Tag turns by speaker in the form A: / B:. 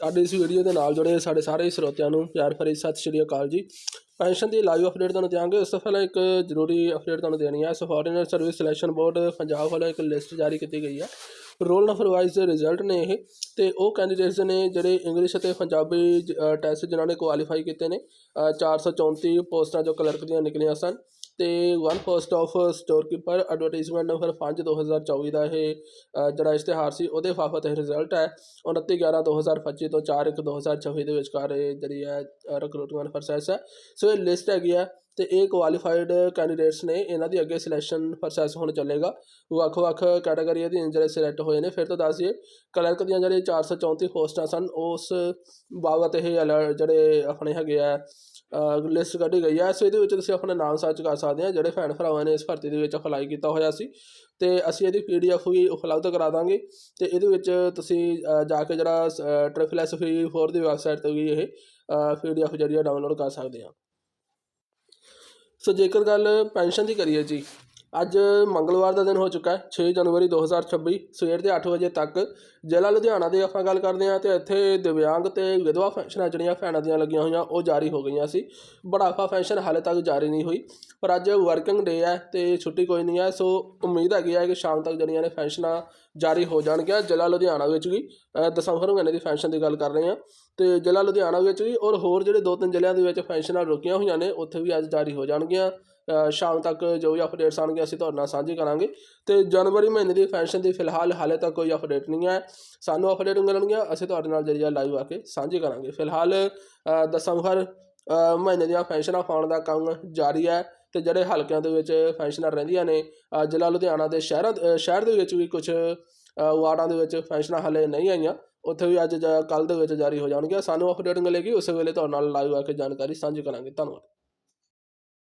A: ਸਾਡੇ ਇਸ ਵੀਡੀਓ ਦੇ ਨਾਲ ਜੁੜੇ ਸਾਡੇ ਸਾਰੇ ਸਰੋਤਿਆਂ ਨੂੰ ਪਿਆਰ ਭਰੀ ਸਤਿ ਸ਼੍ਰੀ ਅਕਾਲ ਜੀ। ਪੈਨਸ਼ਨ ਦੀ ਲਾਈਵ ਅਪਡੇਟ ਤੁਹਾਨੂੰ ਦਿਆਂਗੇ। ਉਸ ਤੋਂ ਪਹਿਲਾਂ ਇੱਕ ਜ਼ਰੂਰੀ ਅਪਡੇਟ ਤੁਹਾਨੂੰ ਦੇਣੀ ਹੈ। So foreigner service selection board Punjab ਵੱਲੋਂ ਇੱਕ ਲਿਸਟ ਜਾਰੀ ਕੀਤੀ ਗਈ ਹੈ। ਰੋਲ ਨੰਬਰ ਵਾਈਜ਼ ਰਿਜ਼ਲਟ ਨੇ ਇਹ ਤੇ ਉਹ ਕੈਂਡੀਡੇਟਸ ਨੇ ਜਿਹੜੇ ਇੰਗਲਿਸ਼ ਅਤੇ ਪੰਜਾਬੀ ਟੈਸਟ ਜਿਨ੍ਹਾਂ ਨੇ ਕੁਆਲੀਫਾਈ ਕੀਤੇ ਨੇ ਅ, 434 ਪੋਸਟਾਂ ਜੋ ਕਲਰਕ ਦੀਆਂ ਨਿਕਲੀਆਂ ਸਨ। ਤੇ one post of store keeper advertisement number 5 2024 ਦਾ ਇਹ ਜਿਹੜਾ ਇਸ਼ਤਿਹਾਰ ਸੀ, ਉਹਦੇ ਫਾਫਤ ਇਹ ਰਿਜ਼ਲਟ ਹੈ। 29 11 2025 ਤੋਂ 4 1 2026 ਦੇ ਵਿਚਕਾਰ ਇਹ ਜਿਹੜੀ ਹੈ ਰਿਕਰੂਟਮੈਂਟ ਪ੍ਰੋਸੈਸ ਹੈ। ਸੋ ਇਹ ਲਿਸਟ ਹੈਗੀ ਹੈ ਤੇ ਇਹ ਕੁਆਲੀਫਾਈਡ ਕੈਂਡੀਡੇਟਸ ਨੇ, ਇਹਨਾਂ ਦੀ ਅੱਗੇ ਸਿਲੈਕਸ਼ਨ ਪ੍ਰੋਸੈਸ ਹੁਣ ਚੱਲੇਗਾ। ਵੱਖ-ਵੱਖ ਕੈਟਾਗਰੀ ਦੇ ਜਿਹੜੇ ਸਿਲੈਕਟ ਹੋਏ ਨੇ, ਫਿਰ ਤੋਂ ਦੱਸ ਦਈਏ, ਕਲਰਕ ਦੀਆਂ ਜਿਹੜੇ 434 ਪੋਸਟਾਂ ਸਨ, ਉਸ ਬਾਬਤ ਇਹ alert ਜਿਹੜੇ ਆਪਣੇ ਹੈਗੇ ਆ ਲਿਸਟ ਕੱਢੀ ਗਈ ਹੈ। ਸੋ ਇਹਦੇ ਵਿੱਚ ਤੁਸੀਂ ਆਪਣਾ ਨਾਮ ਸਰਚ ਕਰ ਸਕਦੇ ਆ ਜਿਹੜੇ ਭੈਣ ਭਰਾਵਾਂ ਨੇ ਇਸ ਭਰਤੀ ਦੇ ਵਿੱਚ ਅਪਲਾਈ ਕੀਤਾ ਹੋਇਆ ਸੀ। ਤੇ ਅਸੀਂ ਇਹਦੀ ਪੀਡੀਐਫ ਵੀ ਉਪਲਬਧ ਕਰਾ ਦਾਂਗੇ। ਤੇ ਇਹਦੇ ਵਿੱਚ ਤੁਸੀਂ ਜਾ ਕੇ ਜਿਹੜਾ ਟ੍ਰਿਪਲ ਐਸ ਫਰੀ ਫੋਰ ਦੀ ਵੈਬਸਾਈਟ ਤੋਂ ਵੀ ਇਹ ਪੀਡੀਐਫ ਜਿਹੜੀ ਆ ਡਾਊਨਲੋਡ ਕਰ ਸਕਦੇ ਆ ਸੋ ਜੇਕਰ ਗੱਲ ਪੈਨਸ਼ਨ ਦੀ ਕਰੀਏ ਜੀ ਅੱਜ ਮੰਗਲਵਾਰ ਦਾ ਦਿਨ ਹੋ ਚੁੱਕਾ ਹੈ 6 ਜਨਵਰੀ 2026 ਸਵੇਰ ਦੇ 8 ਵਜੇ ਤੱਕ ਜ਼ਿਲ੍ਹਾ ਲੁਧਿਆਣਾ ਦੇ ਆਪਾਂ ਗੱਲ ਕਰਦੇ ਹਾਂ ਤੇ ਇੱਥੇ ਦਿਵਿਆਂਗ ਤੇ ਵਿਧਵਾ ਪੈਨਸ਼ਨਾਂ ਜਿਹੜੀਆਂ ਭੈਣਾਂ ਦੀਆਂ ਲੱਗੀਆਂ ਹੋਈਆਂ, ਉਹ ਜਾਰੀ ਹੋ ਗਈਆਂ ਸੀ। ਬੁਢਾਪਾ ਪੈਨਸ਼ਨ ਹਾਲੇ ਤੱਕ ਜਾਰੀ ਨਹੀਂ ਹੋਈ, ਪਰ ਅੱਜ ਵਰਕਿੰਗ ਡੇ ਹੈ ਤੇ ਛੁੱਟੀ ਕੋਈ ਨਹੀਂ ਹੈ, ਸੋ ਉਮੀਦ ਹੈਗੀ ਹੈ ਕਿ ਸ਼ਾਮ ਤੱਕ ਜਿਹੜੀਆਂ ਨੇ ਪੈਨਸ਼ਨਾਂ ਜਾਰੀ ਹੋ ਜਾਣਗੀਆਂ ਜ਼ਿਲ੍ਹਾ ਲੁਧਿਆਣਾ ਵਿੱਚ ਵੀ। ਦਸੰਬਰ ਮਹੀਨੇ ਦੀ ਪੈਨਸ਼ਨ ਦੀ ਗੱਲ ਕਰ ਰਹੇ ਹਾਂ। ਤੇ ਜ਼ਿਲ੍ਹਾ ਲੁਧਿਆਣਾ ਵਿੱਚ ਵੀ ਔਰ ਹੋਰ ਜਿਹੜੇ ਦੋ ਤਿੰਨ ਜ਼ਿਲ੍ਹਿਆਂ ਦੇ ਵਿੱਚ ਪੈਨਸ਼ਨਾਂ ਰੁਕੀਆਂ ਹੋਈਆਂ ਨੇ ਉੱਥੇ ਵੀ ਅੱਜ ਜਾਰੀ ਹੋ ਜਾਣਗੀਆਂ। ਸ਼ਾਮ ਤੱਕ ਜੋ ਵੀ ਅਪਡੇਟਸ ਆਉਣਗੇ ਅਸੀਂ ਤੁਹਾਡੇ ਨਾਲ ਸਾਂਝੇ ਕਰਾਂਗੇ। ਤੇ ਜਨਵਰੀ ਮਹੀਨੇ ਦੀ ਪੈਨਸ਼ਨ ਦੀ ਫਿਲਹਾਲ ਹਾਲੇ ਤੱਕ ਕੋਈ ਅਪਡੇਟ ਨਹੀਂ ਹੈ। ਸਾਨੂੰ ਅਪਡੇਟ ਮਿਲਣਗੀਆਂ ਅਸੀਂ ਤੁਹਾਡੇ ਨਾਲ ਜਿਹੜੀ ਲਾਈਵ ਆ ਕੇ ਸਾਂਝੇ ਕਰਾਂਗੇ। ਫਿਲਹਾਲ ਅ, ਦਸੰਬਰ ਮਹੀਨੇ ਦੀਆਂ ਪੈਨਸ਼ਨਾਂ ਪਾਉਣ ਦਾ ਕੰਮ ਜਾਰੀ ਹੈ। ਤੇ ਜਿਹੜੇ ਹਲਕਿਆਂ ਦੇ ਵਿੱਚ ਪੈਨਸ਼ਨਾਂ ਰਹਿੰਦੀਆਂ ਨੇ ਜ਼ਿਲ੍ਹਾ ਲੁਧਿਆਣਾ ਦੇ ਸ਼ਹਿਰਾਂ ਸ਼ਹਿਰ ਦੇ ਵਿੱਚ ਵੀ ਕੁਝ ਵਾਰਡਾਂ ਦੇ ਵਿੱਚ ਪੈਨਸ਼ਨਾਂ ਹਾਲੇ ਨਹੀਂ ਆਈਆਂ। ਉੱਥੇ ਵੀ ਅੱਜ ਕੱਲ ਦੇ ਵਿੱਚ ਜਾਰੀ ਹੋ ਜਾਣਗੀਆਂ। ਸਾਨੂੰ ਅਪਡੇਟ ਮਿਲੇਗੀ। ਉਸੇ ਵੇਲੇ ਤੁਹਾਡੇ ਨਾਲ ਲਾਈਵ ਆ ਕੇ ਜਾਣਕਾਰੀ ਸਾਂਝੀ ਕਰਾਂਗੇ। ਧੰਨਵਾਦ।